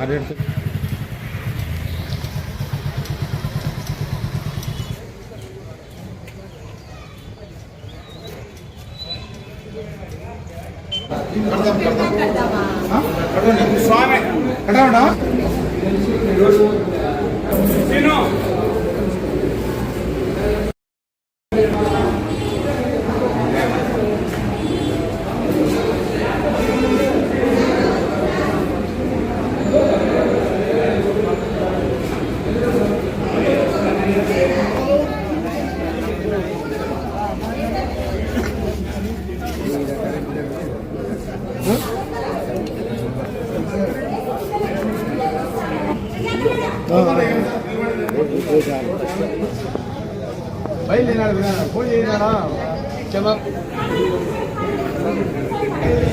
ఇప్పటికి ఇప్పటికి వారాలి ఆరేడు స్వామి కట్టమంటావా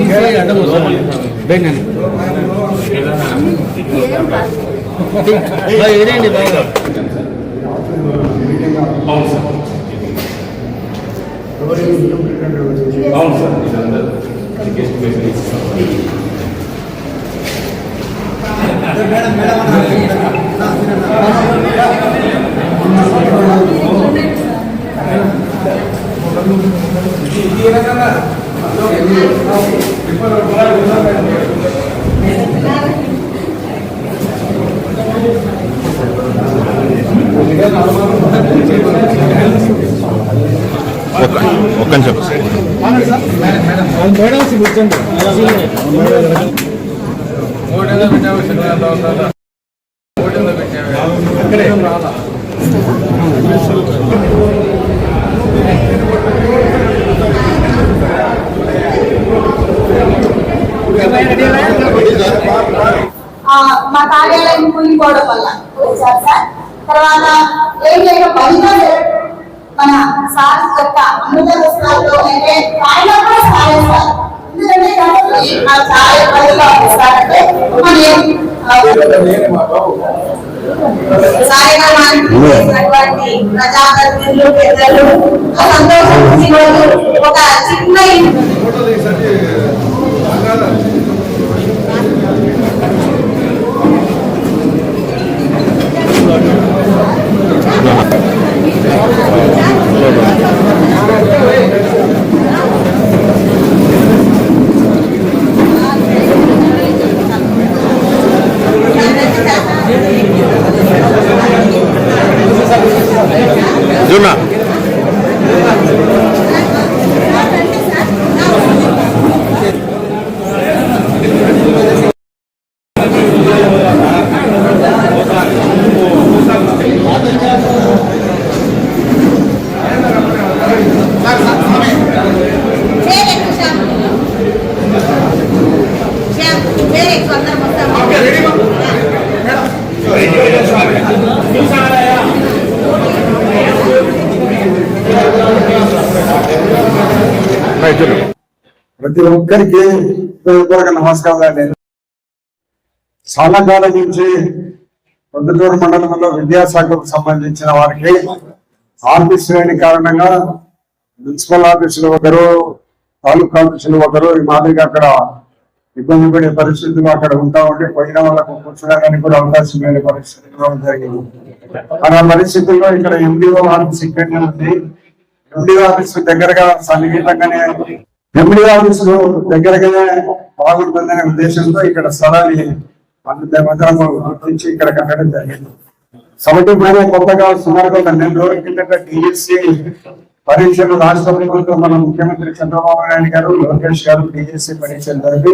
Sekali ada Thank you. సభ మేడం అవును సార్ ఇదంతా గెస్ట్ ఫెసిలిటీస్ ఒక్క ఒక్క నిమిషం. మేడం కూర్చోండి ఆ, మా కార్యాలయం కూలిపోవడం వల్ల. సార్ తర్వాత ఏం లేక బలిగా మన సార్ యొక్క అమృత వస్త్రాలతో అయితే ఆయన కూడా సాయం సార్. ఎందుకంటే కాబట్టి ఆ ఛాయ బలిగా వస్తారంటే మనం ప్రజాప్రతినిధులు పెద్దలు సంతోషం ఒక చిన్న ప్రతి ఒక్కరికి హృదయపూర్వక నమస్కారాలు. చాలా కాలం నుంచి పొద్దుటూరు మండలంలో విద్యాశాఖకు సంబంధించిన వారికి ఆఫీస్ లేని కారణంగా మున్సిపల్ ఆఫీసులు ఒకరు తాలూకా ఆఫీసులు ఒకరు ఈ మాదిరిగా అక్కడ ఇబ్బంది పడే పరిస్థితులు అక్కడ ఉంటా ఉంటే పోయిన వాళ్ళకు కూర్చోడానికి కూడా అవకాశం లేని పరిస్థితులు జరిగింది. ఆ పరిస్థితుల్లో ఇక్కడ ఎండిఓ ఆఫీస్ ఇక్కడనే ఉంది. ఎండిఓ ఆఫీస్ దగ్గరగా సన్నిహితంగానే ఎండి ఆఫీస్ దగ్గరగానే బాగుంటుందనే ఉద్దేశంతో ఇక్కడ స్థలాన్ని నుంచి గుర్తించి ఇక్కడ కట్టడం జరిగింది. సమితి పైన కొత్తగా సుమారుగా ఒక నెల రోజుల కిందట డిఎస్సి పరీక్షలు రాష్ట్ర ప్రభుత్వం మన ముఖ్యమంత్రి చంద్రబాబు నాయుడు గారు లోకేష్ గారు డిఎస్సి పరీక్షలు జరిపి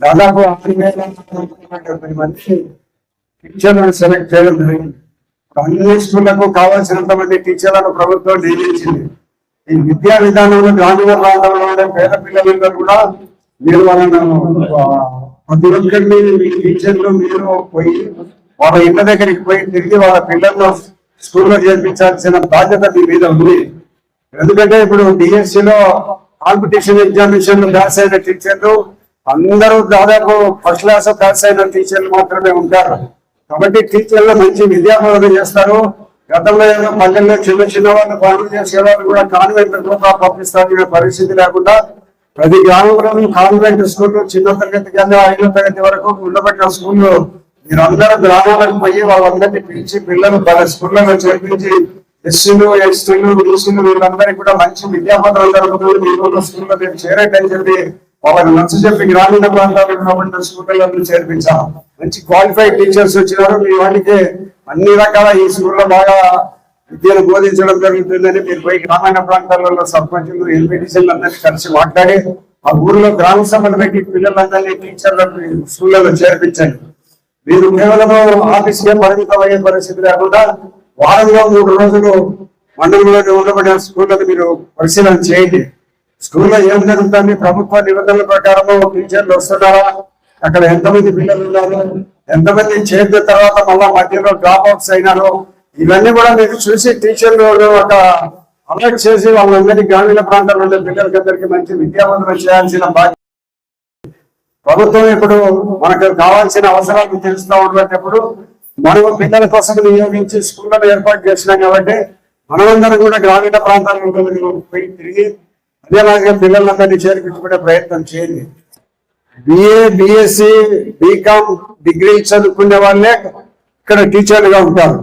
దాదాపు ఆరు వేల డెబ్బై మంది టీచర్లను సెలెక్ట్ చేయడం జరిగింది. అన్ని స్కూళ్ళకు కావాల్సినంత మంది టీచర్లను ప్రభుత్వం నియమించింది. ఈ విద్యా విధానంలో గ్రామీణ ప్రాంతంలో ఉండే పేద పిల్లలందరూ కూడా మీరు వాళ్ళను ప్రతి ఒక్కరిని మీ టీచర్లు మీరు పోయి వాళ్ళ ఇళ్ళ దగ్గరికి పోయి తిరిగి వాళ్ళ పిల్లలను స్కూల్లో చేర్పించాల్సిన బాధ్యత మీ మీద ఉంది. ఎందుకంటే ఇప్పుడు డిఎస్సిలో కాంపిటీషన్ ఎగ్జామినేషన్ పాస్ అయిన టీచర్లు అందరూ దాదాపు ఫస్ట్ క్లాస్ పాస్ అయిన టీచర్లు మాత్రమే ఉంటారు. కాబట్టి టీచర్లు మంచి విద్యాబోధన చేస్తారు. గతంలో ఏదో పల్లెల్లో చిన్న చిన్న వాళ్ళు పనులు చేసే వాళ్ళు కూడా కాన్వెంట్ కూడా పంపిస్తారు పరిస్థితి లేకుండా ప్రతి గ్రామంలోనూ కాన్వెంట్ స్కూల్ చిన్న తరగతి కింద ఐదో తరగతి వరకు ఉండబట్టిన స్కూల్లో మీరందరూ గ్రామాలకు పోయి వాళ్ళందరినీ పిలిచి పిల్లలు పలు స్కూళ్ళలో చేర్పించి ఎస్సీలు ఎస్టీలు బీసీలు వీళ్ళందరికీ కూడా మంచి విద్యాపత్రాలు జరుగుతుంది మీ స్కూల్లో మేము చేరేటని చెప్పి వాళ్ళకి నచ్చ చెప్పి గ్రామీణ ప్రాంతాల్లో ఉన్నటువంటి స్కూళ్ళలో చేర్పించాం. మంచి క్వాలిఫైడ్ టీచర్స్ వచ్చినారు. మీ వాటికి అన్ని రకాల ఈ స్కూల్లో బాగా విద్యను బోధించడం జరుగుతుందని మీరు పోయి గ్రామీణ ప్రాంతాలలో సర్పంచులు ఎంపీటీసీలు అందరినీ కలిసి మాట్లాడి ఆ ఊర్లో గ్రామ సభలు పెట్టి పిల్లలందరినీ టీచర్లను స్కూళ్ళలో చేర్పించండి. మీరు కేవలం ఆఫీస్కే పరిమితం అయ్యే పరిస్థితి లేకుండా వారంలో మూడు రోజులు మండలంలోనే ఉండబడిన స్కూళ్ళను మీరు పరిశీలన చేయండి. స్కూల్లో ఏం జరుగుతుంది? ప్రభుత్వ నిబంధనల ప్రకారము టీచర్లు వస్తున్నారా? అక్కడ ఎంతమంది పిల్లలు ఉన్నారు? ఎంతమంది చేరిన తర్వాత మళ్ళా మధ్యలో డ్రాప్ అవుట్స్ అయినారు ఇవన్నీ కూడా మీరు చూసి టీచర్లు ఒక అలర్ట్ చేసి వాళ్ళందరినీ గ్రామీణ ప్రాంతాల్లో ఉండే పిల్లలకందరికీ మంచి విద్యావంతులు చేయాల్సిన బాధ్యత. ప్రభుత్వం ఇప్పుడు మనకు కావాల్సిన అవసరాలు తెలుస్తూ ఉన్నప్పుడు మనం పిల్లల కోసం నియోగించి స్కూళ్ళను ఏర్పాటు చేసినాం కాబట్టి మనమందరం కూడా గ్రామీణ ప్రాంతాల్లో పోయి తిరిగి అదేలాగా పిల్లలందరినీ చేర్పించుకునే ప్రయత్నం చేయండి. బిఏ బిఎస్సి బీకామ్ డిగ్రీ చదువుకునే వాళ్ళే ఇక్కడ టీచర్లుగా ఉంటారు.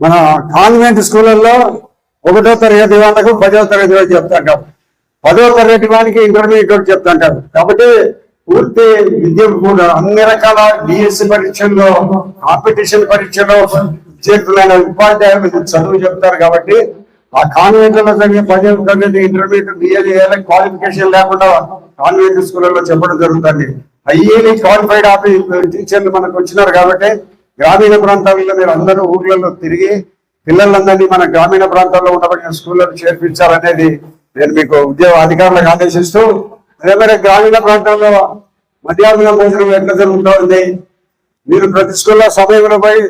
మన కాన్వెంట్ స్కూళ్ళల్లో ఒకటో తరగతి వాళ్ళకు పదో తరగతి వాళ్ళకి చెప్తాంటారు పదో తరగతి వానికి ఇంటర్మీడియట్ చెప్తాంటారు. కాబట్టి పూర్తి విద్య కూడా అన్ని రకాల డిఎస్సి పరీక్షల్లో కాంపిటీషన్ పరీక్షలో చేతులైన ఉపాధ్యాయులు చదువు చెప్తారు కాబట్టి ఆ కాన్వెంట్లలో జరిగే పదో తరగతి ఇంటర్మీడియట్ బిఏ క్వాలిఫికేషన్ లేకుండా కాన్వెంట్ స్కూళ్ళలో చెప్పడం జరుగుతుంది. అయ్యేది క్వాలిఫైడ్ ఆఫీస్ టీచర్లు మనకు వచ్చినారు కాబట్టి గ్రామీణ ప్రాంతాల్లో మీరు అందరూ ఊర్లలో తిరిగి పిల్లలందరినీ మన గ్రామీణ ప్రాంతాల్లో ఉండబడిన స్కూళ్ళలో చేర్పించాలనేది నేను మీకు ఉద్యోగ అధికారులకు ఆదేశిస్తూ అదే మరి గ్రామీణ ప్రాంతాల్లో మధ్యాహ్నం భోజనం ఎట్లా జరుగుతుంది మీరు ప్రతి స్కూల్లో సమయంలో పోయి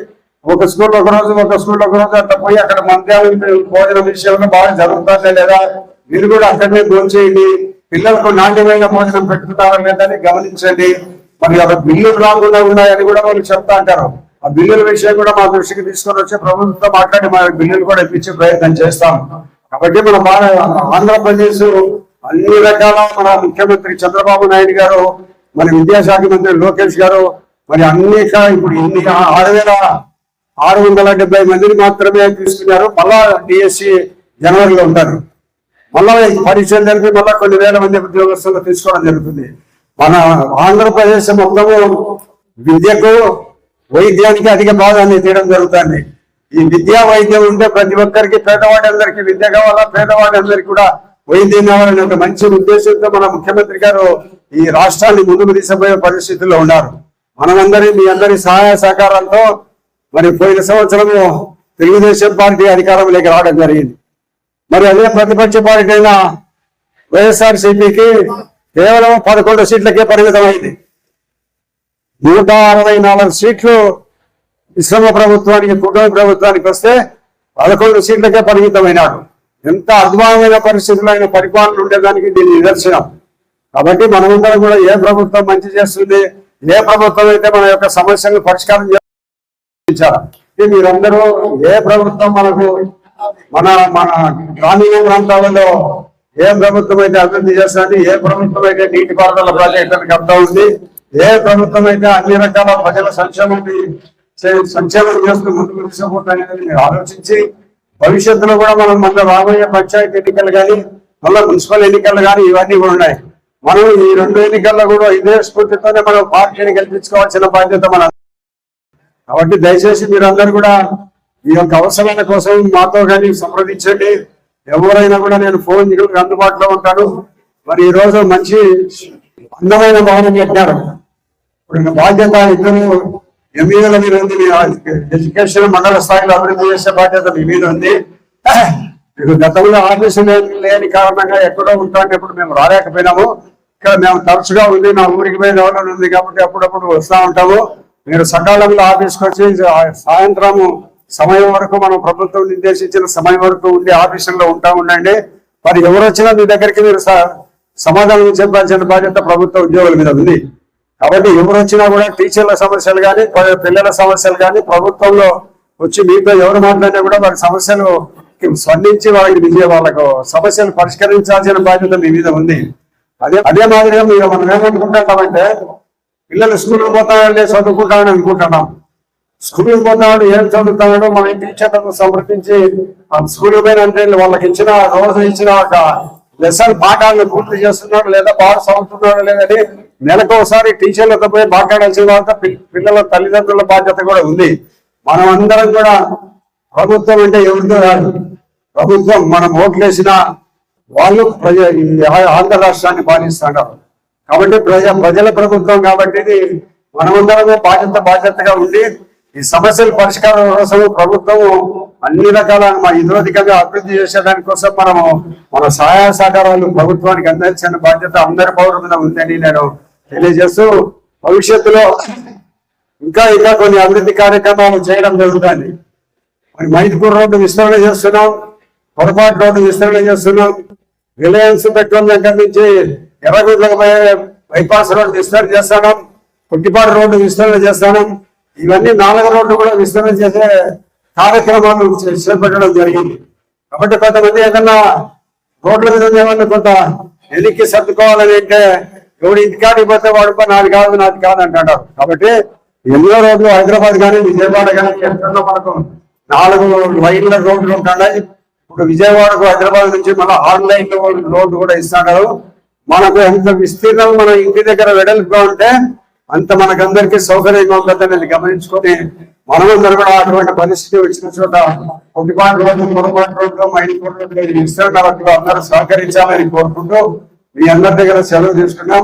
ఒక స్కూల్ ఒక రోజు ఒక స్కూల్ ఒక రోజు అట్లా పోయి అక్కడ మధ్యాహ్నం భోజనం విషయంలో బాగా జరుగుతుందా లేదా? మీరు కూడా అక్కడనే భోంచేయండి. పిల్లలకు నాణ్యమైన భోజనం పెట్టుకుంటారా లేదని గమనించండి. మరి అక్కడ బిల్లులు రాకుండా ఉన్నాయని కూడా వాళ్ళు చెప్తా అంటారు. ఆ బిల్లుల విషయం కూడా మా దృష్టికి తీసుకొని వచ్చి ప్రభుత్వంతో మాట్లాడి మా బిల్లులు కూడా ఇప్పించే ప్రయత్నం చేస్తాం. కాబట్టి మన ఆంధ్రప్రదేశ్ అన్ని రకాల మన ముఖ్యమంత్రి చంద్రబాబు నాయుడు గారు మన విద్యాశాఖ మంత్రి లోకేష్ గారు మరి అన్ని ఇప్పుడు ఎన్ని ఆరు వేల ఆరు వందల డెబ్బై మందిని మాత్రమే తీసుకున్నారు. మళ్ళా డిఎస్సి జనవరిలో ఉంటారు. మళ్ళా ఈ పరీక్షలు జరిపి మళ్ళీ కొన్ని వేల మంది ఉద్యోగస్తులు తీసుకోవడం జరుగుతుంది. మన ఆంధ్రప్రదేశ్ మొత్తము విద్యకు వైద్యానికి అధిక ప్రాధాన్యత తీయడం జరుగుతుంది. ఈ విద్యా వైద్యం ఉంటే ప్రతి ఒక్కరికి పేదవాడి అందరికీ విద్య కావాలా? పేదవాడి కూడా వైద్యం కావాలనే ఒక మంచి ఉద్దేశంతో మన ముఖ్యమంత్రి గారు ఈ రాష్ట్రాన్ని ముందుకు తీసిపోయే పరిస్థితుల్లో ఉన్నారు. మనమందరి మీ అందరి సహాయ సహకారాలతో మరి పోయిన సంవత్సరము తెలుగుదేశం పార్టీ అధికారంలోకి రావడం జరిగింది. మరి అదే ప్రతిపక్ష పార్టీ అయిన వైఎస్ఆర్ సిపికి కేవలం పదకొండు సీట్లకే పరిమితమైంది. నూట అరవై నాలుగు సీట్లు విశ్రమ ప్రభుత్వానికి కుటుంబ ప్రభుత్వానికి వస్తే పదకొండు సీట్లకే పరిమితమైనాడు ఎంత అద్భుతమైన పరిస్థితుల్లో ఆయన పరిపాలన ఉండేదానికి దీని నిదర్శనం. కాబట్టి మనమందరం కూడా ఏ ప్రభుత్వం మంచి చేస్తుంది ఏ ప్రభుత్వం అయితే మన యొక్క సమస్యలను పరిష్కారం చేయాలి మీరందరూ ఏ ప్రభుత్వం మనకు మన మన గ్రామీణ ప్రాంతాలలో ఏ ప్రభుత్వం అయితే అభివృద్ధి చేస్తుంది ఏ ప్రభుత్వం అయితే నీటిపారుదల ప్రాజెక్టులను కడతా ఉంది ఏ ప్రభుత్వం అయితే అన్ని రకాల ప్రజల సంక్షేమం సంక్షేమం చేస్తూ ముందుకు తీసుకుపోతాయని మీరు ఆలోచించి భవిష్యత్తులో కూడా మనం మన రాబోయే పంచాయతీ ఎన్నికలు కానీ మళ్ళీ మున్సిపల్ ఎన్నికలు కానీ ఇవన్నీ కూడా ఉన్నాయి. మనం ఈ రెండు ఎన్నికల్లో కూడా ఇదే స్ఫూర్తితోనే మనం పార్టీని గెలిపించుకోవాల్సిన బాధ్యత మన కాబట్టి దయచేసి మీరందరూ కూడా మీ యొక్క అవసరాల కోసం మాతో కానీ సంప్రదించండి. ఎవరైనా కూడా నేను ఫోన్ చేయడానికి అందుబాటులో ఉంటాను. మరి ఈ రోజు మంచి అందమైన భవనం కట్టారు ఇప్పుడు బాధ్యత ఇద్దరు ఎంఈల మీద ఉంది. మీ ఎడ్యుకేషన్ మండల స్థాయిలో అభివృద్ధి చేసే బాధ్యత మీ మీద ఉంది. మీకు గతంలో ఆఫీసు లేని లేని కారణంగా ఎక్కడో ఉంటాను. ఇప్పుడు మేము రాలేకపోయినాము. ఇక్కడ మేము తరచుగా ఉంది నా ఊరికి పోయి రావడం ఉంది కాబట్టి అప్పుడప్పుడు వస్తూ ఉంటాము. మీరు సకాలంలో ఆఫీస్కి వచ్చి సాయంత్రము సమయం వరకు మనం ప్రభుత్వం నిర్దేశించిన సమయం వరకు ఉండి ఆఫీసుల్లో ఉంటా ఉండండి. మరి ఎవరు వచ్చినా మీ దగ్గరికి మీరు స- సమాధానం చెప్పాల్సిన బాధ్యత ప్రభుత్వ ఉద్యోగుల మీద ఉంది. కాబట్టి ఎవరు వచ్చినా కూడా టీచర్ల సమస్యలు కానీ పిల్లల సమస్యలు కానీ ప్రభుత్వంలో వచ్చి మీతో ఎవరు మాట్లాడినా కూడా వారి సమస్యలు స్పందించి వాళ్ళకి విజయ వాళ్ళకు సమస్యలు పరిష్కరించాల్సిన బాధ్యత మీ మీద ఉంది. అదే అదే మాదిరిగా మీరు మనం ఏమనుకుంటున్నామంటే పిల్లలు స్కూల్కి పోతాడే చదువుకుంటామని అనుకుంటున్నాం. స్కూల్కి పోతాడు ఏం చదువుతాడో మన టీచర్లను సమర్పించి ఆ స్కూల్ పైన అంటే వాళ్ళకి ఇచ్చిన రోజు ఇచ్చిన ఒక లెసన్ పాఠాలను పూర్తి చేస్తున్నాడు లేదా బాగా చదువుతున్నాడు లేదని నెలకు ఒకసారి టీచర్లతో పోయి మాట్లాడాల్సిన తర్వాత పిల్లల తల్లిదండ్రుల బాధ్యత కూడా ఉంది. మనం అందరం కూడా ప్రభుత్వం అంటే ఎవరితో కాదు. ప్రభుత్వం మనం ఓట్లేసిన వాళ్ళు ప్రజ ఆంధ్ర రాష్ట్రాన్ని పాలిస్తున్నారు కాబట్టి ప్రజ ప్రజల ప్రభుత్వం కాబట్టి మనమందరమే బాధ్యత బాధ్యతగా ఉండి ఈ సమస్యల పరిష్కారం కోసం ప్రభుత్వం అన్ని రకాల మా ఇదోధికంగా అభివృద్ధి చేసేదాని కోసం మనము మన సహాయ సహకారాలు ప్రభుత్వానికి అందించిన బాధ్యత అందరి పౌరుల మీద ఉందని నేను తెలియజేస్తూ భవిష్యత్తులో ఇంకా ఇంకా కొన్ని అభివృద్ధి కార్యక్రమాలు చేయడం జరుగుతుంది. మరి మైదుపూర్ రోడ్డు విస్తరణ చేస్తున్నాం పొరపాటు రోడ్డు విస్తరణ చేస్తున్నాం. రిలయన్స్ పెట్రోల్ దగ్గర నుంచి ఎర్రగుడ్లకు బైపాస్ రోడ్డు విస్తరణ చేస్తున్నాం పుట్టిపాడు రోడ్డు విస్తరణ చేస్తాం ఇవన్నీ నాలుగు రోడ్లు కూడా విస్తరణ చేసే కార్యక్రమాలు చేపట్టడం జరిగింది. కాబట్టి కొంతమంది ఏదన్నా రోడ్ల మీద ఏమన్నా కొంత ఎన్నిక సర్దుకోవాలని అంటే ఎవడు ఇంటికాడికి పోతే వాడు నాది కాదు నాది కాదు అంటాడు కాబట్టి ఎన్నో రోడ్లు హైదరాబాద్ కానీ విజయవాడ కానీ ఎక్కడో మనకు నాలుగు లైన్ల రోడ్లు ఉంటాయి. ఇప్పుడు విజయవాడకు హైదరాబాద్ నుంచి మన ఆన్లైన్ రోడ్డు కూడా ఇస్తాడు మనకు ఎంత విస్తీర్ణం మన ఇంటి దగ్గర వెడల్పుగా ఉంటే అంత మనకందరికి సౌకర్యంగా ఉంటుందని గమనించుకొని మనమందరూ కూడా అటువంటి పరిస్థితి వచ్చిన చోట ఒకటి పాట రోడ్లు పొరపాటు రోడ్లు మైండ్ రోడ్లు విస్తరణ వరకు అందరూ సహకరించాలని కోరుకుంటూ మీ అందరి దగ్గర సెలవు తీసుకున్నాం.